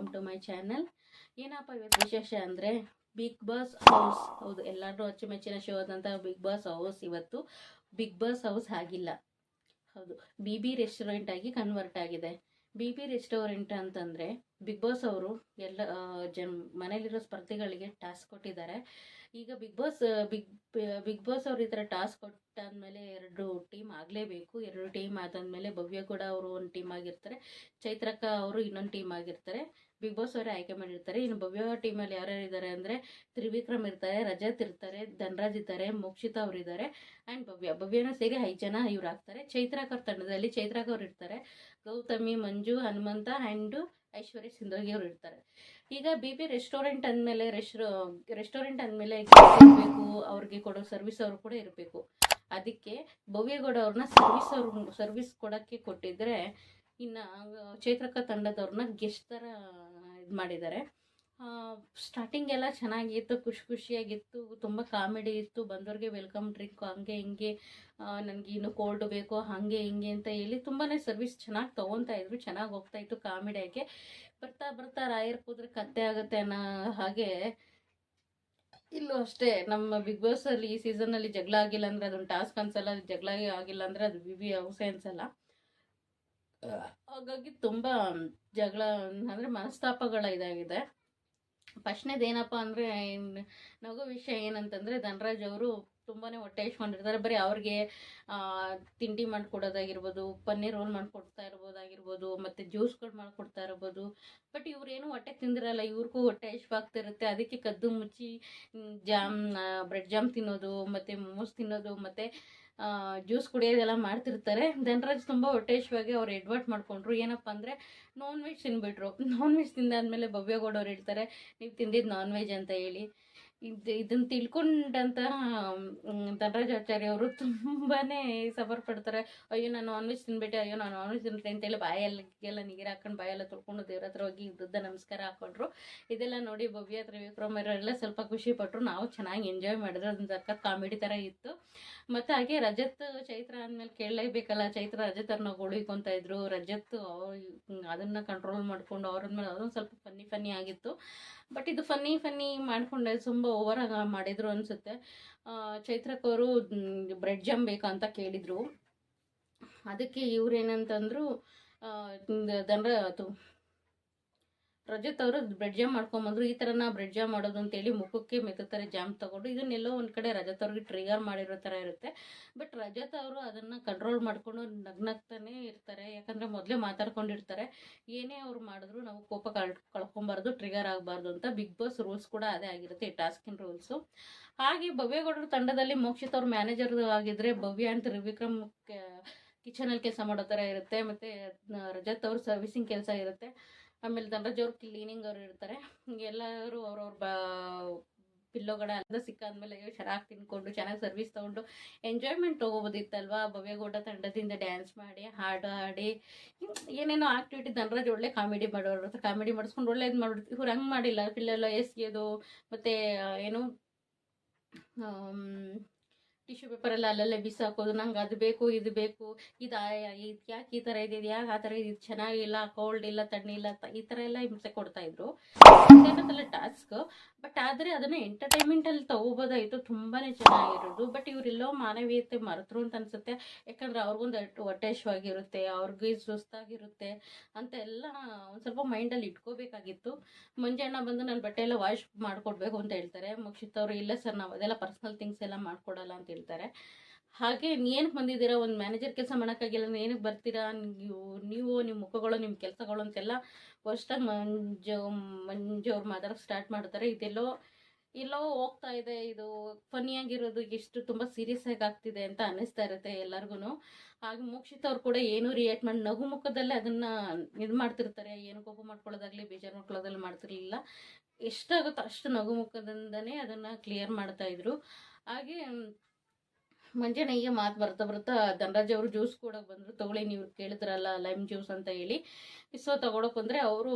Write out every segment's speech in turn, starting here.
Welcome to my channel ಏನಪ್ಪ ಇವತ್ತು ವಿಶೇಷ ಅಂದರೆ ಬಿಗ್ ಬಾಸ್ ಹೌಸ್ ಹೌದು ಎಲ್ಲರೂ ಅಚ್ಚುಮೆಚ್ಚಿನ ಶೋ ಆದಂಥ ಬಿಗ್ ಬಾಸ್ ಹೌಸ್ ಇವತ್ತು. ಬಿಗ್ ಬಾಸ್ ಹೌಸ್ ಆಗಿಲ್ಲ. ಹೌದು ಬಿ ಬಿ ರೆಸ್ಟೋರೆಂಟ್ ಆಗಿ ಕನ್ವರ್ಟ್ ಆಗಿದೆ. ಬಿ ಬಿ ರೆಸ್ಟೋರೆಂಟ್ ಅಂತಂದರೆ ಬಿಗ್ ಬಾಸ್ ಅವರು ಎಲ್ಲ ಜನ್ ಮನೇಲಿರೋ ಸ್ಪರ್ಧಿಗಳಿಗೆ ಟಾಸ್ಕ್ ಕೊಟ್ಟಿದ್ದಾರೆ. ಈಗ Bigg Boss Bigg Bigg Boss ಅವರು ಈ ಥರ ಟಾಸ್ಕ್ ಕೊಟ್ಟಾದ್ಮೇಲೆ ಎರಡು ಟೀಮ್ ಆಗಲೇಬೇಕು. ಎರಡು ಟೀಮ್ ಆದಮೇಲೆ ಭವ್ಯ ಕೂಡ ಅವರು ಒಂದು ಟೀಮ್ ಆಗಿರ್ತಾರೆ. ಚೈತ್ರಕ್ಕ ಅವರು ಇನ್ನೊಂದು ಟೀಮ್ ಆಗಿರ್ತಾರೆ. ಬಿಗ್ ಬಾಸ್ ಅವರೇ ಆಯ್ಕೆ ಮಾಡಿರ್ತಾರೆ. ಇನ್ನು ಭವ್ಯ ಟೀಮಲ್ಲಿ ಯಾರ್ಯಾರು ಇದ್ದಾರೆ ಅಂದರೆ ತ್ರಿವಿಕ್ರಮ್ ಇರ್ತಾರೆ, ರಜತ್ ಇರ್ತಾರೆ, ಧನ್ರಾಜ್ ಇದ್ದಾರೆ, ಮೋಕ್ಷಿತಾ ಅವ್ರು ಇದ್ದಾರೆ. ಆ್ಯಂಡ್ ಭವ್ಯ, ಭವ್ಯನ ಸೇರಿ ಐದು ಜನ ಇವ್ರು ಆಗ್ತಾರೆ. ಚೈತ್ರಾಕರ್ ತಂಡದಲ್ಲಿ ಚೈತ್ರಾಕ್ ಅವ್ರು ಇರ್ತಾರೆ. ಗೌತಮಿ, ಮಂಜು, ಹನುಮಂತ ಆ್ಯಂಡು ಐಶ್ವರ್ಯ ಸಿಂಧೋಗಿ ಅವರು ಇರ್ತಾರೆ. ಈಗ ಬಿ ಬಿ ರೆಸ್ಟೋರೆಂಟ್ ಅಂದಮೇಲೆ ರೆಸ್ಟೋ ರೆಸ್ಟೋರೆಂಟ್ ಅಂದಮೇಲೆ ಇರಬೇಕು, ಅವ್ರಿಗೆ ಕೊಡೋ ಸರ್ವಿಸ್ ಅವರು ಕೂಡ ಇರಬೇಕು. ಅದಕ್ಕೆ ಭವ್ಯಗೌಡ ಅವ್ರನ್ನ ಸರ್ವಿಸ್ ಅವ್ರು ಸರ್ವಿಸ್ ಕೊಡೋಕ್ಕೆ ಕೊಟ್ಟಿದ್ರೆ ಇನ್ನು ಚೈತ್ರಕ ತಂಡದವ್ರನ್ನ ಗೆಸ್ಟ್ ಥರ ಇದು ಮಾಡಿದ್ದಾರೆ ಸ್ಟಾರ್ಟಿಂಗ್ ಎಲ್ಲ ಚೆನ್ನಾಗಿತ್ತು, ಖುಷಿ ಖುಷಿಯಾಗಿತ್ತು, ತುಂಬ ಕಾಮಿಡಿ ಇತ್ತು. ಬಂದವ್ರಿಗೆ ವೆಲ್ಕಮ್ ಡ್ರಿಂಕ್ ಹಂಗೆ ಹಿಂಗೆ ನನಗೆ ಇನ್ನು ಕೋಲ್ಡ್ ಬೇಕು, ಹಾಗೆ ಹಿಂಗೆ ಅಂತ ಹೇಳಿ ತುಂಬಾ ಸರ್ವಿಸ್ ಚೆನ್ನಾಗಿ ತೊಗೊತಾ ಇದ್ರು. ಚೆನ್ನಾಗಿ ಹೋಗ್ತಾ ಇತ್ತು ಕಾಮಿಡಿಯಾಗೆ. ಬರ್ತಾ ಬರ್ತಾ ರಾಯರ್ ಕೂದ್ರೆ ಕತ್ತೆ ಆಗುತ್ತೆ ಅನ್ನೋ ಹಾಗೆ ಇಲ್ಲೂ ಅಷ್ಟೇ, ನಮ್ಮ ಬಿಗ್ ಬಾಸ್ ಅಲ್ಲಿ ಈ ಸೀಸನ್ ಅಲ್ಲಿ ಜಗಳ ಆಗಿಲ್ಲ ಅಂದ್ರೆ ಅದೊಂದು ಟಾಸ್ಕ್ ಅನ್ಸಲ್ಲ ಜಗಳ ಆಗಿಲ್ಲ ಅಂದ್ರೆ ಅದು ಬಿ ಬಿ ಹೌಸೇ ಅನ್ಸಲ್ಲ ಹಾಗಾಗಿ ತುಂಬ, ಜಗಳ, ಅಂದರೆ ಮನಸ್ತಾಪಗಳ ಇದಾಗಿದೆ. ಫಸ್ಟ್ನೇದು ಏನಪ್ಪ ಅಂದರೆ ನಗು ವಿಷಯ ಏನಂತಂದರೆ, ಧನರಾಜ್ ಅವರು ತುಂಬಾ ಹೊಟ್ಟೆ ಇಸ್ಕೊಂಡಿರ್ತಾರೆ ಬರೀ ಅವ್ರಿಗೆ ತಿಂಡಿ ಮಾಡಿಕೊಡೋದಾಗಿರ್ಬೋದು, ಪನ್ನೀರ್ ರೋಲ್ ಮಾಡಿಕೊಡ್ತಾ ಇರ್ಬೋದಾಗಿರ್ಬೋದು, ಮತ್ತು ಜ್ಯೂಸ್ಗಳು ಮಾಡಿಕೊಡ್ತಾ ಇರ್ಬೋದು. ಬಟ್ ಇವ್ರೇನು ಹೊಟ್ಟೆ ತಿಂದಿರಲ್ಲ, ಇವ್ರಿಗೂ ಹೊಟ್ಟೆ ಇಷ್ಟವಾಗ್ತಿರುತ್ತೆ ಅದಕ್ಕೆ ಕದ್ದು ಮುಚ್ಚಿ ಜಾಮ್ ಬ್ರೆಡ್ ಜಾಮ್ ತಿನ್ನೋದು, ಮತ್ತು ಮೋಮೋಸ್ ತಿನ್ನೋದು, ಮತ್ತು ಜ್ಯೂಸ್ ಕುಡಿಯೋದೆಲ್ಲ ಮಾಡ್ತಿರ್ತಾರೆ. ಧನರಾಜ್ ತುಂಬ ಹೊಟ್ಟೆಶ್ವಾಗಿ ಅವ್ರು ಎಡ್ವರ್ಟ್ ಮಾಡಿಕೊಂಡ್ರು. ಏನಪ್ಪ ಅಂದರೆ ನಾನ್ ವೆಜ್ ತಿನ್ಬಿಟ್ರು. ನಾನ್ ವೆಜ್ ತಿಂದಾದ್ಮೇಲೆ ಭವ್ಯಗೌಡವ್ರು ಹೇಳ್ತಾರೆ, ನೀವು ತಿಂದಿದ್ದು ನಾನ್ ವೆಜ್ ಅಂತ ಹೇಳಿ. ಇದು ಇದನ್ನು ತಿಳ್ಕೊಂಡಂತ ಧನರಾಜ್ ಆಚಾರ್ಯ ಅವರು ತುಂಬಾ ಸಫರ್ ಪಡ್ತಾರೆ. ಅಯ್ಯೋ, ನಾನು ನಾನ್ ವೆಜ್ ತಿನ್ಬಿಟ್ಟೆ ಅಯ್ಯೋ, ನಾನು ನಾನ್ ವೆಜ್ ತಿನ್ಬಿಟ್ಟೆ ಅಂತೇಳಿ ಬಾಯಲ್ಲಿಗೆಲ್ಲ ನೀರು ಹಾಕೊಂಡು ಬಾಯೆಲ್ಲ ತೊಳ್ಕೊಂಡು ದೇವ್ರ ಹತ್ರ ಹೋಗಿ ಉದ್ದ ನಮಸ್ಕಾರ ಹಾಕೊಂಡ್ರು. ಇದೆಲ್ಲ ನೋಡಿ ಭವ್ಯ ತ್ರಿವಿಕ್ರಮ್ ಎಲ್ಲ ಸ್ವಲ್ಪ ಖುಷಿ ಪಟ್ಟರು ನಾವು ಚೆನ್ನಾಗಿ ಎಂಜಾಯ್ ಮಾಡಿದ್ರು ಅದೊಂದು ಸಖತ್ ಕಾಮಿಡಿ ಥರ ಇತ್ತು. ಮತ್ತು ಹಾಗೆ ರಜತ್, ಚೈತ್ರ ಅಂದಮೇಲೆ ಕೇಳಲೇಬೇಕಲ್ಲ. ಚೈತ್ರ, ರಜತ್ ಅವ್ರನ್ನ ಉಳಿಕೊಂತ ಇದ್ರು. ರಜತ್ ಅದನ್ನ ಕಂಟ್ರೋಲ್ ಮಾಡ್ಕೊಂಡು ಅವ್ರದ್ಮೇಲೆ ಅದೊಂದು ಸ್ವಲ್ಪ ಫನ್ನಿ ಫನ್ನಿ ಆಗಿತ್ತು. ಬಟ್ ಇದು ಫನ್ನಿ ಫನ್ನಿ ಮಾಡ್ಕೊಂಡೆ. ತುಂಬ ಓವರಾಗಿ ಮಾಡಿದ್ರು ಅನಿಸುತ್ತೆ. ಚೈತ್ರಕ್ಕವರು ಬ್ರೆಡ್ ಜಾಮ್ ಬೇಕಂತ ಕೇಳಿದರು. ಅದಕ್ಕೆ ಇವ್ರೇನಂತಂದ್ರು ದನ್ರ ಅದು ರಜತ್ ಅವರು ಬ್ರೆಡ್ ಜಾಮ್ ಮಾಡ್ಕೊಂಬಂದ್ರು, ಈ ಥರನ ಬ್ರೆಡ್ ಜಾಮ್ ಮಾಡೋದು ಅಂತೇಳಿ ಮುಖಕ್ಕೆ ಮೆತ್ತುತ್ತಾರೆ, ಜಾಮ್ ತಗೊಂಡು ಇದನ್ನೆಲ್ಲೋ ಒಂದು ಕಡೆ ರಜತ್ ಅವ್ರಿಗೆ ಟ್ರಿಗರ್ ಮಾಡಿರೋ ಥರ ಇರುತ್ತೆ. ಬಟ್ ರಜತ್ ಅವರು ಅದನ್ನು ಕಂಟ್ರೋಲ್ ಮಾಡಿಕೊಂಡು ನಗ್ನಗ್ತಾನೆ ಇರ್ತಾರೆ, ಯಾಕಂದರೆ ಮೊದಲೇ ಮಾತಾಡ್ಕೊಂಡಿರ್ತಾರೆ, ಏನೇ ಅವ್ರು ಮಾಡಿದ್ರು ನಾವು ಕೋಪ ಕಳ್, ಕಳ್ಕೊಬಾರ್ದು ಟ್ರಿಗರ್ ಆಗಬಾರ್ದು ಅಂತ ಬಿಗ್ ಬಾಸ್ ರೂಲ್ಸ್ ಕೂಡ ಅದೇ ಆಗಿರುತ್ತೆ, ಈ ಟಾಸ್ಕಿನ ರೂಲ್ಸು ಹಾಗೆ ಭವ್ಯಗೌಡರ ತಂಡದಲ್ಲಿ ಮೋಕ್ಷಿತ್ ಅವ್ರ ಮ್ಯಾನೇಜರ್ ಆಗಿದ್ರೆ ಭವ್ಯ ಅಂತ ತ್ರಿವಿಕ್ರಮ್ ಕಿಚನಲ್ಲಿ ಕೆಲಸ ಮಾಡೋ ಥರ ಇರುತ್ತೆ, ಮತ್ತು ರಜತ್ ಅವ್ರ ಸರ್ವಿಸಿಂಗ್ ಕೆಲಸ ಇರುತ್ತೆ. ಆಮೇಲೆ ಅವ್ರು ಕ್ಲೀನಿಂಗ್ ಅವ್ರು ಇರ್ತಾರೆ. ಎಲ್ಲರೂ ಅವ್ರವ್ರ ಬಾ, ಪಿಲ್ಲೋಗಳ ಎಲ್ಲ ಸಿಕ್ಕಾದ್ಮೇಲೆ ಚೆನ್ನಾಗಿ ತಿನ್ಕೊಂಡು ಚೆನ್ನಾಗಿ ಸರ್ವಿಸ್ ತೊಗೊಂಡು ಎಂಜಾಯ್ಮೆಂಟ್ ತೊಗೋಬೋದಿತ್ತಲ್ವಾ? ಭವ್ಯಗೌಡ ತಂಡದಿಂದ ಡ್ಯಾನ್ಸ್ ಮಾಡಿ, ಹಾಡು ಹಾಡಿ ಏನೇನೋ ಆಕ್ಟಿವಿಟಿ ಧನರಾಜ್ ಒಳ್ಳೆ ಕಾಮಿಡಿ ಮಾಡೋರು ಕಾಮಿಡಿ ಮಾಡಿಸ್ಕೊಂಡು ಒಳ್ಳೆ ಇದು ಮಾಡ್ಬಿಡ್ತು ಇವ್ರು ಹಂಗೆ ಮಾಡಿಲ್ಲ, ಪಿಲ್ಲೆಲ್ಲ ಎಸ್ಗೆದು, ಮತ್ತು ಏನು ಟಿಶ್ಯೂ ಪೇಪರೆಲ್ಲ ಅಲ್ಲಲ್ಲೇ ಬಿಸಾಕೋದು, ನಂಗೆ ಅದು ಬೇಕು, ಇದು ಬೇಕು, ಇದು ಇದು ಯಾಕೆ ಈ ಥರ ಇದೆ ಯಾಕೆ ಆ ಥರ ಇದು ಚೆನ್ನಾಗಿಲ್ಲ ಕೋಲ್ಡ್ ಇಲ್ಲ ತಣ್ಣಿ ಇಲ್ಲ ಈ ಥರ ಎಲ್ಲ ಹಿಂಸೆ ಕೊಡ್ತಾ ಇದ್ರು. ಏನಂತಲ್ಲ ಟಾಸ್ಕ್ ಬಟ್ ಆದರೆ ಅದನ್ನು ಎಂಟರ್ಟೈನ್ಮೆಂಟಲ್ಲಿ ತಗೋಬೋದಾಯಿತು ತುಂಬಾ ಚೆನ್ನಾಗಿರೋದು. ಬಟ್ ಇವರೆಲ್ಲೋ ಮಾನವೀಯತೆ ಮರೆತರು ಅಂತ ಅನ್ಸುತ್ತೆ. ಯಾಕಂದ್ರೆ ಅವ್ರಿಗೊಂದು ಒಟ್ಟೇಶವಾಗಿರುತ್ತೆ, ಅವ್ರಿಗೆ ಸುಸ್ತಾಗಿರುತ್ತೆ ಅಂತ ಎಲ್ಲ ಒಂದು ಸ್ವಲ್ಪ ಮೈಂಡಲ್ಲಿ ಇಟ್ಕೋಬೇಕಾಗಿತ್ತು. ಮಂಜಣ್ಣ ಬಂದು ನನ್ನ ಬಟ್ಟೆ ಎಲ್ಲ ವಾಶ್ ಮಾಡಿಕೊಡ್ಬೇಕು ಅಂತ ಹೇಳ್ತಾರೆ. ಮುಕ್ಷಿತ್ ಅವರು, ಇಲ್ಲ ಸರ್, ನಾವು ಅದೆಲ್ಲ ಪರ್ಸ್ನಲ್ ಥಿಂಗ್ಸ್ ಎಲ್ಲ ಮಾಡ್ಕೊಡಲ್ಲ ಅಂತ ಹೇಳ್ತಾರೆ. ಹಾಗೆ ಏನಕ್ಕೆ ಬಂದಿದ್ದೀರಾ? ಒಂದು ಮ್ಯಾನೇಜರ್ ಕೆಲಸ ಮಾಡೋಕ್ಕಾಗಿಲ್ಲ ಏನಕ್ಕೆ ಬರ್ತೀರಾ? ನೀವು ನೀವು ನಿಮ್ಮ ಮುಖಗಳು ನಿಮ್ಮ ಕೆಲಸಗಳು ಅಂತೆಲ್ಲ ಫಸ್ಟಾಗಿ ಮಂಜು ಮಂಜು ಅವ್ರು ಮಾತಾಡೋಕೆ ಸ್ಟಾರ್ಟ್ ಮಾಡ್ತಾರೆ. ಇದೆಲ್ಲೋ, ಎಲ್ಲೋ ಹೋಗ್ತಾ ಇದೆ. ಇದು ಫನ್ನಿಯಾಗಿರೋದು ಎಷ್ಟು ತುಂಬ ಸೀರಿಯಸ್ ಆಗಿ ಆಗ್ತಿದೆ ಅಂತ ಅನ್ನಿಸ್ತಾ ಇರುತ್ತೆ ಎಲ್ಲರಿಗೂ ಹಾಗೆ ಮೋಕ್ಷಿತ್ ಅವ್ರು ಕೂಡ ಏನೂ ರಿಯಾಕ್ಟ್ ಮಾಡಿ, ನಗು ಮುಖದಲ್ಲೇ ಅದನ್ನು ಇದು ಮಾಡ್ತಿರ್ತಾರೆ. ಏನು ಕೋಪ ಮಾಡ್ಕೊಳ್ಳೋದಾಗಲಿ, ಬೇಜಾರು ಮಾಡ್ಕೊಳ್ಳೋದಲ್ಲಿ ಮಾಡ್ತಿರ್ಲಿಲ್ಲ. ಎಷ್ಟಾಗುತ್ತೋ ಅಷ್ಟು ನಗು ಮುಖದಿಂದನೇ ಅದನ್ನು ಕ್ಲಿಯರ್ ಮಾಡ್ತಾ ಇದ್ರು. ಹಾಗೆ ಮಂಜಣ್ಣ ಹೀಗೆ ಮಾತು ಬರ್ತಾ ಬರ್ತಾ ಧನರಾಜ್ ಅವರು ಜ್ಯೂಸ್ ಕೊಡೋಕೆ ಬಂದರು. ತಗೊಳ್ಳಿ ನೀವು ಕೇಳಿದ್ರಲ್ಲ ಲೈಮ್ ಜ್ಯೂಸ್ ಅಂತ ಹೇಳಿ. ಸೊ ತಗೊಳಕ್ ಬಂದರೆ ಅವರು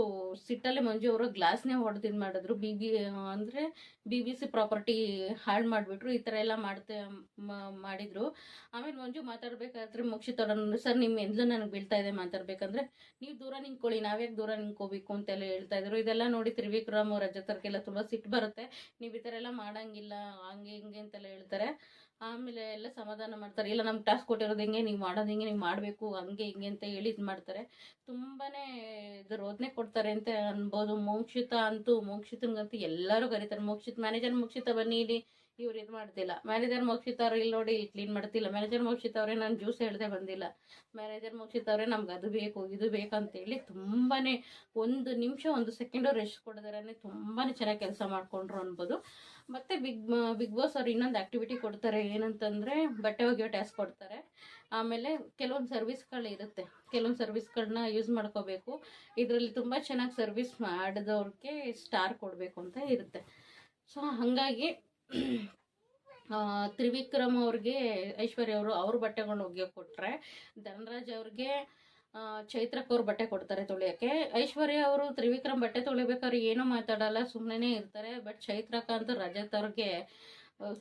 ಸಿಟ್ಟಲ್ಲಿ ಮಂಜು ಅವರು ಗ್ಲಾಸ್ನೇ ಹೊಡೆದಿದ್ದು ಮಾಡಿದ್ರು. ಬಿ ಬಿ ಅಂದರೆ ಬಿ ಬಿ ಸಿ ಪ್ರಾಪರ್ಟಿ ಹಾಳು ಮಾಡಿಬಿಟ್ರು. ಈ ಥರ ಎಲ್ಲ ಮಾಡ್ತೆ ಮಾಡಿದರು. ಆಮೇಲೆ ಮಂಜು ಮಾತಾಡ್ಬೇಕಾದ್ರೆ ಮುಕ್ಷಿತೋಡ ಸರ್ ನಿಮ್ಮ ಎಂದ್ಲು ನನಗೆ ಬೀಳ್ತಾ ಇದೆ ಮಾತಾಡಬೇಕಂದ್ರೆ, ನೀವು ದೂರ ನಿಂತ್ಕೊಳ್ಳಿ, ನಾವ್ಯಾಕೆ ದೂರ ನಿಂತ್ಕೋಬೇಕು ಅಂತೆಲ್ಲ ಹೇಳ್ತಾ ಇದ್ರು. ಇದೆಲ್ಲ ನೋಡಿ ತ್ರಿವಿಕ್ರಮ್ ರಜತರ್ಗೆಲ್ಲ ತುಂಬ ಸಿಟ್ಟು ಬರುತ್ತೆ. ನೀವು ಈ ಥರ ಎಲ್ಲ ಮಾಡೋಂಗಿಲ್ಲ, ಹಂಗೆ ಹಿಂಗೆ ಅಂತೆಲ್ಲ ಹೇಳ್ತಾರೆ. ಆಮೇಲೆ ಎಲ್ಲ ಸಮಾಧಾನ ಮಾಡ್ತಾರೆ. ಇಲ್ಲ, ನಮ್ಗೆ ಟಾಸ್ಕ್ ಕೊಟ್ಟಿರೋದು ಹೆಂಗೆ? ನೀವು ಮಾಡೋದು ಹೆಂಗೆ? ನೀವು ಮಾಡಬೇಕು, ಹಂಗೆ, ಹಿಂಗೆ ಅಂತ ಹೇಳಿ ಇದು ಮಾಡ್ತಾರೆ. ತುಂಬಾ ಇದು ರೋದನೆ ಕೊಡ್ತಾರೆ ಅಂತ ಅನ್ಬೋದು. ಮೋಕ್ಷಿತ ಅಂತೂ, ಮೋಕ್ಷಿತನಿಗಂತೂ ಎಲ್ಲರೂ ಕರೀತಾರೆ. ಮೋಕ್ಷಿತ, ಮ್ಯಾನೇಜರ್ ಮೋಕ್ಷಿತ ಬನ್ನಿ ಇಲ್ಲಿ. ಇವ್ರು ಇದು ಮಾಡ್ತಿಲ್ಲ. ಮ್ಯಾನೇಜರ್ ಮೋಕ್ಷಿತ ಅವ್ರು ಇಲ್ಲಿ ನೋಡಿ ಇಲ್ಲಿ ಕ್ಲೀನ್ ಮಾಡ್ತಿಲ್ಲ. ಮ್ಯಾನೇಜರ್ ಮೋಕ್ಷಿತ ಅವರೇ ನಾನು ಜ್ಯೂಸ್ ಹೇಳ್ದೆ ಬಂದಿಲ್ಲ. ಮ್ಯಾನೇಜರ್ ಮೋಕ್ಷಿತ ಅವರೇ ನಮ್ಗೆ ಅದು ಬೇಕು, ಇದು ಬೇಕಂತೇಳಿ ತುಂಬಾ ಒಂದು ನಿಮಿಷ, ಒಂದು ಸೆಕೆಂಡು ರೆಸ್ಟ್ ಕೊಡೋದರೇ ತುಂಬಾ ಚೆನ್ನಾಗಿ ಕೆಲಸ ಮಾಡ್ಕೊಂಡ್ರು ಅನ್ಬೋದು. ಮತ್ತು ಬಿಗ್ ಬಿಗ್ ಬಾಸ್ ಅವ್ರು ಇನ್ನೊಂದು ಆ್ಯಕ್ಟಿವಿಟಿ ಕೊಡ್ತಾರೆ ಏನಂತಂದರೆ ಬಟ್ಟೆ ಒಗೆಯೋ ಟಾಸ್ಕ್ ಕೊಡ್ತಾರೆ. ಆಮೇಲೆ ಕೆಲವೊಂದು ಸರ್ವಿಸ್ಗಳು ಇರುತ್ತೆ. ಕೆಲವೊಂದು ಸರ್ವಿಸ್ಗಳನ್ನ ಯೂಸ್ ಮಾಡ್ಕೋಬೇಕು. ಇದರಲ್ಲಿ ತುಂಬ ಚೆನ್ನಾಗಿ ಸರ್ವಿಸ್ ಮಾಡಿದವ್ರಿಗೆ ಸ್ಟಾರ್ ಕೊಡಬೇಕು ಅಂತ ಇರುತ್ತೆ. ಸೊ ಹಾಗಾಗಿ ತ್ರಿವಿಕ್ರಮ್ ಅವ್ರಿಗೆ ಐಶ್ವರ್ಯ ಅವರು ಅವ್ರ ಬಟ್ಟೆಗಳನ್ನ ಒಗೆ ಕೊಟ್ಟರೆ ಧನರಾಜ್ ಅವ್ರಿಗೆ ಚೈತ್ರಕ್ ಅವ್ರು ಬಟ್ಟೆ ಕೊಡ್ತಾರೆ ತೊಳೆಯೋಕ್ಕೆ. ಐಶ್ವರ್ಯ ಅವರು ತ್ರಿವಿಕ್ರಮ್ ಬಟ್ಟೆ ತೊಳಿಬೇಕಾದ್ರೆ ಏನೂ ಮಾತಾಡಲ್ಲ ಸುಮ್ಮನೆ ಇರ್ತಾರೆ. ಬಟ್ ಚೈತ್ರಕ್ಕಂತೂ ರಜತ್ ಅವ್ರಿಗೆ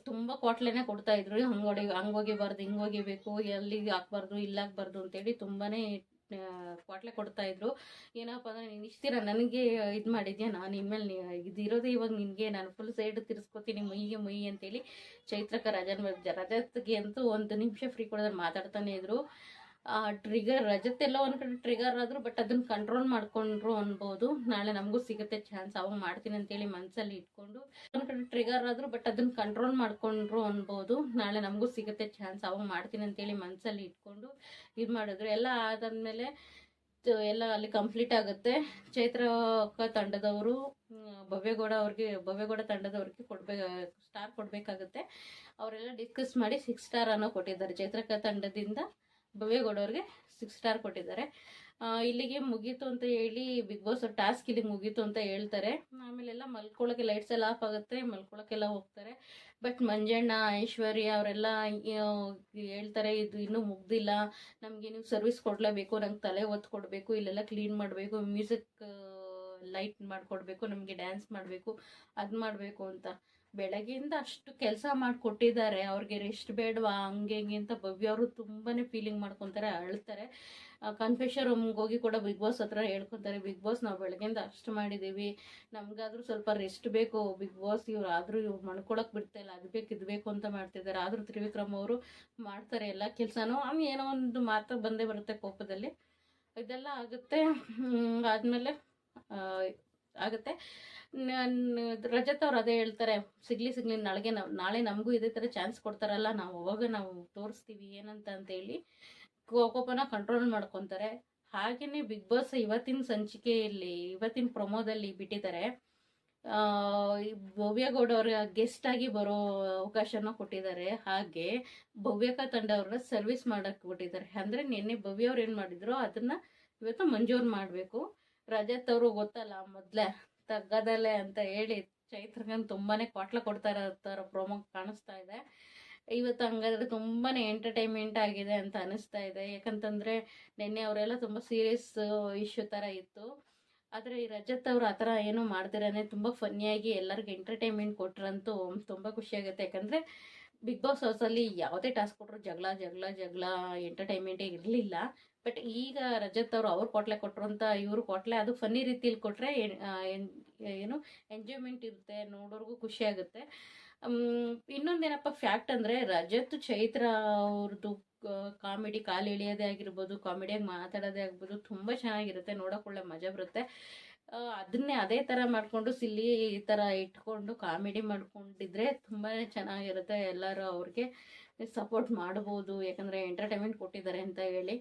ತುಂಬಾ ಕ್ವಾಟ್ಲೆನೇ ಕೊಡ್ತಾ ಇದ್ರು. ಹಂಗೆ ಹಂಗೋಗಿಬಾರ್ದು ಹಿಂಗೋಗಿಬೇಕು ಎಲ್ಲಿಗೆ ಹಾಕ್ಬಾರ್ದು ಇಲ್ಲಿ ಹಾಕ್ಬಾರ್ದು ಅಂತೇಳಿ ತುಂಬಾ ಕ್ವಾಟ್ಲೆ ಕೊಡ್ತಾ ಇದ್ರು. ಏನಪ್ಪ ಅಂದ್ರೆ, ನೀನು ಇಷ್ಟಿರ, ನನಗೆ ಇದು ಮಾಡಿದ್ಯಾ? ನಾನು ಇನ್ಮೇಲೆ ನೀ ಇದಿರೋದೇ ಇವಾಗ ನಿನಗೆ. ನಾನು ಫುಲ್ ಸೈಡ್ ತಿರ್ಸ್ಕೊತೀನಿ ಮುಯ್ಯಿಗೆ ಮುಯ್ಯಿ ಅಂತೇಳಿ ಚೈತ್ರಕ ರಜನ್ ರಜತ್ಗೆ ಅಂತೂ ಒಂದು ನಿಮಿಷ ಫ್ರೀ ಕೊಡೋದ್ರೆ ಮಾತಾಡ್ತಾನೆ ಇದ್ರು. ಟ್ರಿಗರ್ ರಜತ್ ಎಲ್ಲ ಒಂದು ಕಡೆ ಟ್ರಿಗರ್ ಆದ್ರು ಬಟ್ ಅದನ್ನ ಕಂಟ್ರೋಲ್ ಮಾಡ್ಕೊಂಡ್ರು ಅನ್ಬೋದು. ನಾಳೆ ನಮಗೂ ಸಿಗುತ್ತೆ ಚಾನ್ಸ್ ಅವಾಗ ಮಾಡ್ತೀನಿ ಅಂತೇಳಿ ಮನ್ಸಲ್ಲಿ ಇಟ್ಕೊಂಡು ಒಂದು ಕಡೆ ಟ್ರಿಗರ್ ಆದ್ರು ಬಟ್ ಅದನ್ನ ಕಂಟ್ರೋಲ್ ಮಾಡ್ಕೊಂಡ್ರು ಅನ್ಬೋದು. ನಾಳೆ ನಮಗೂ ಸಿಗುತ್ತೆ ಚಾನ್ಸ್ ಅವಾಗ ಮಾಡ್ತೀನಿ ಅಂತೇಳಿ ಮನ್ಸಲ್ಲಿ ಇಟ್ಕೊಂಡು ಇದು ಮಾಡಿದ್ರು ಎಲ್ಲ ಆದಾದ್ಮೇಲೆ ಎಲ್ಲ ಅಲ್ಲಿ ಕಂಪ್ಲೀಟ್ ಆಗುತ್ತೆ. ಚೈತ್ರ ತಂಡದವರು ಭವ್ಯಗೌಡ ಅವ್ರಿಗೆ, ಭವ್ಯಗೌಡ ತಂಡದವ್ರಿಗೆ ಕೊಡ್ಬೇಕು ಸ್ಟಾರ್ ಕೊಡಬೇಕಾಗುತ್ತೆ. ಅವರೆಲ್ಲ ಡಿಸ್ಕಸ್ ಮಾಡಿ ಸಿಕ್ಸ್ ಸ್ಟಾರ್ ಅನ್ನೋ ಕೊಟ್ಟಿದ್ದಾರೆ. ಚೈತ್ರಕ ತಂಡದಿಂದ ಭವ್ಯಗೌಡ ಅವ್ರಿಗೆ ಸಿಕ್ಸ್ ಸ್ಟಾರ್ ಕೊಟ್ಟಿದ್ದಾರೆ ಇಲ್ಲಿಗೆ ಮುಗೀತು ಅಂತ ಹೇಳಿ ಬಿಗ್ ಬಾಸ್ ಟಾಸ್ಕ್ ಇಲ್ಲಿ ಮುಗೀತು ಅಂತ ಹೇಳ್ತಾರೆ. ಆಮೇಲೆಲ್ಲ ಮಲ್ಕೊಳ್ಳೋಕೆ ಲೈಟ್ಸ್ ಎಲ್ಲ ಆಫ್ ಆಗುತ್ತೆ ಮಲ್ಕೊಳ್ಳೋಕೆಲ್ಲ ಹೋಗ್ತಾರೆ. ಬಟ್ ಮಂಜಣ್ಣ, ಐಶ್ವರ್ಯ ಅವರೆಲ್ಲ ಹೇಳ್ತಾರೆ, ಇದು ಇನ್ನೂ ಮುಗ್ದಿಲ್ಲ. ನಮಗೆ ನೀವು ಸರ್ವಿಸ್ ಕೊಡಲೇಬೇಕು, ನಂಗೆ ತಲೆ ಒತ್ತು ಕೊಡಬೇಕು, ಇಲ್ಲೆಲ್ಲ ಕ್ಲೀನ್ ಮಾಡಬೇಕು ಮ್ಯೂಸಿಕ್ ಲೈಟ್ ಮಾಡಿಕೊಡ್ಬೇಕು, ನಮಗೆ ಡ್ಯಾನ್ಸ್ ಮಾಡಬೇಕು, ಅದು ಮಾಡಬೇಕು ಅಂತ. ಬೆಳಗ್ಗೆಯಿಂದ ಅಷ್ಟು ಕೆಲಸ ಮಾಡಿಕೊಟ್ಟಿದ್ದಾರೆ. ಅವ್ರಿಗೆ ರೆಸ್ಟ್ ಬೇಡವಾ, ಹಂಗೆ ಹಿಂಗೆ ಅಂತ ಭವ್ಯ ಅವರು ತುಂಬಾ ಫೀಲಿಂಗ್ ಮಾಡ್ಕೊತಾರೆ, ಅಳ್ತಾರೆ. ಕನ್ಫೆಷನ್ ರೂಮ್ಗೆ ಹೋಗಿ ಕೂಡ ಬಿಗ್ ಬಾಸ್ ಹತ್ರ ಹೇಳ್ಕೊತಾರೆ ಬಿಗ್ ಬಾಸ್ ನಾವು ಬೆಳಗಿಂದ ಅಷ್ಟು ಮಾಡಿದ್ದೀವಿ ನಮಗಾದ್ರೂ ಸ್ವಲ್ಪ ರೆಸ್ಟ್ ಬೇಕು. ಬಿಗ್ ಬಾಸ್ ಇವ್ರು ಆದರೂ ಇವ್ರು ಮಾಡ್ಕೊಳಕ್ಕೆ ಬಿಡ್ತಾ ಇಲ್ಲ. ಅದು ಬೇಕು, ಇದು ಬೇಕು ಅಂತ ಮಾಡ್ತಿದ್ದಾರೆ. ಆದರೂ ತ್ರಿವಿಕ್ರಮ್ ಅವರು ಮಾಡ್ತಾರೆ ಎಲ್ಲ ಕೆಲಸನೂ. ಆಮೇಲೆ ಏನೋ ಒಂದು ಮಾತು ಬಂದೇ ಬರುತ್ತೆ ಕೋಪದಲ್ಲಿ. ಇದೆಲ್ಲ ಆಗುತ್ತೆ. ಆದಮೇಲೆ ಆಗುತ್ತೆ. ರಜತ್ ಅವ್ರು ಅದೇ ಹೇಳ್ತಾರೆ, ಸಿಗ್ಲಿ ಸಿಗ್ಲಿ, ನಾಳೆಗೆ ನಾಳೆ ನಮಗೂ ಇದೇ ಥರ ಚಾನ್ಸ್ ಕೊಡ್ತಾರಲ್ಲ, ನಾವು ಅವಾಗ ನಾವು ತೋರಿಸ್ತೀವಿ ಏನಂತ ಅಂತೇಳಿ ಕೋಪನ ಕಂಟ್ರೋಲ್ ಮಾಡ್ಕೊತಾರೆ. ಹಾಗೆಯೇ ಬಿಗ್ ಬಾಸ್ ಇವತ್ತಿನ ಸಂಚಿಕೆಯಲ್ಲಿ, ಇವತ್ತಿನ ಪ್ರೊಮೋದಲ್ಲಿ ಬಿಟ್ಟಿದ್ದಾರೆ. ಭವ್ಯಗೌಡ ಅವ್ರ ಗೆಸ್ಟ್ ಆಗಿ ಬರೋ ಅವಕಾಶನ ಕೊಟ್ಟಿದ್ದಾರೆ. ಹಾಗೆ ಭವ್ಯಕ ತಂಡ ಅವ್ರನ್ನ ಸರ್ವಿಸ್ ಮಾಡಕ್ಕೆ ಕೊಟ್ಟಿದ್ದಾರೆ ಅಂದರೆ ನಿನ್ನೆ ಭವ್ಯ ಅವ್ರು ಏನು ಮಾಡಿದ್ರು, ಅದನ್ನ ಇವತ್ತು ಮಂಜೂರು ಮಾಡಬೇಕು. ರಜತ್ ಅವರು ಗೊತ್ತಲ್ಲ ಮೊದಲೇ ತಗ್ಗದಲ್ಲೇ ಅಂತ ಹೇಳಿ ಚೈತ್ರಗನ್ ತುಂಬಾನೇ ಕೊಟ್ಲ ಕೊಡ್ತಾ ಇರೋ ಥರ ಪ್ರೊಮೋ ಕಾಣಿಸ್ತಾ ಇದೆ. ಇವತ್ತು ಹಂಗಾದ್ರೆ ತುಂಬಾ ಎಂಟರ್ಟೈನ್ಮೆಂಟ್ ಆಗಿದೆ ಅಂತ ಅನಿಸ್ತಾ ಇದೆ. ಯಾಕಂತಂದರೆ ನಿನ್ನೆ ಅವರೆಲ್ಲ ತುಂಬ ಸೀರಿಯಸ್ ಇಶ್ಯೂ ಥರ ಇತ್ತು. ಆದರೆ ಈ ರಜತ್ ಅವರು ಆ ಥರ ಏನೂ ಮಾಡ್ದಿರಾನೆ ತುಂಬ ಫನ್ನಿಯಾಗಿ ಎಲ್ಲರಿಗೂ ಎಂಟರ್ಟೈನ್ಮೆಂಟ್ ಕೊಟ್ರಂತೂ ತುಂಬ ಖುಷಿಯಾಗುತ್ತೆ ಯಾಕಂದರೆ ಬಿಗ್ ಬಾಸ್ ಹೌಸಲ್ಲಿ ಯಾವುದೇ ಟಾಸ್ಕ್ ಕೊಟ್ರು ಜಗಳ ಜಗಳ ಜಗಳ ಎಂಟರ್ಟೈನ್ಮೆಂಟೇ ಇರಲಿಲ್ಲ. ಬಟ್ ಈಗ ರಜತ್ ಅವರು ಅವ್ರು ಕೊಟ್ಲೆ ಕೊಟ್ಟರು ಅಂತ ಇವರು ಕೊಟ್ಲೆ, ಅದು ಫನ್ನಿ ರೀತಿಯಲ್ಲಿ ಕೊಟ್ಟರೆ ಏನು ಎಂಜಾಯ್ಮೆಂಟ್ ಇರುತ್ತೆ, ನೋಡೋರ್ಗೂ ಖುಷಿ ಆಗುತ್ತೆ. ಇನ್ನೊಂದೇನಪ್ಪ ಫ್ಯಾಕ್ಟ್ ಅಂದರೆ ರಜತ್ ಚೈತ್ರ ಅವ್ರದ್ದು ಕಾಮಿಡಿ ಕಾಲು ಇಳಿಯೋದೇ ಆಗಿರ್ಬೋದು, ಕಾಮಿಡಿಯಾಗಿ ಮಾತಾಡೋದೇ ಆಗ್ಬೋದು ತುಂಬ ಚೆನ್ನಾಗಿರುತ್ತೆ ನೋಡೋಕೊಳ್ಳೆ ಮಜಾ ಬರುತ್ತೆ. ಅದನ್ನೇ ಅದೇ ಥರ ಮಾಡಿಕೊಂಡು ಸಿಲ್ಲಿ ಈ ಥರ ಇಟ್ಕೊಂಡು, ಕಾಮಿಡಿ ಮಾಡ್ಕೊಂಡಿದ್ರೆ ತುಂಬಾ ಚೆನ್ನಾಗಿರುತ್ತೆ ಎಲ್ಲರೂ ಅವ್ರಿಗೆ ಸಪೋರ್ಟ್ ಮಾಡ್ಬೋದು, ಯಾಕಂದರೆ ಎಂಟರ್ಟೈನ್ಮೆಂಟ್ ಕೊಟ್ಟಿದ್ದಾರೆ ಅಂತ ಹೇಳಿ.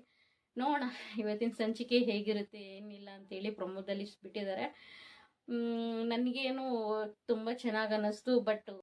ನೋಡೋಣ ಇವತ್ತಿನ ಸಂಚಿಕೆ ಹೇಗಿರುತ್ತೆ ಏನಿಲ್ಲ ಅಂತೇಳಿ ಪ್ರಮೋದಲ್ಲಿ ಬಿಟ್ಟಿದ್ದಾರೆ. ನನಗೇನು ತುಂಬ ಚೆನ್ನಾಗಿ ಅನ್ನಿಸ್ತು ಬಟ್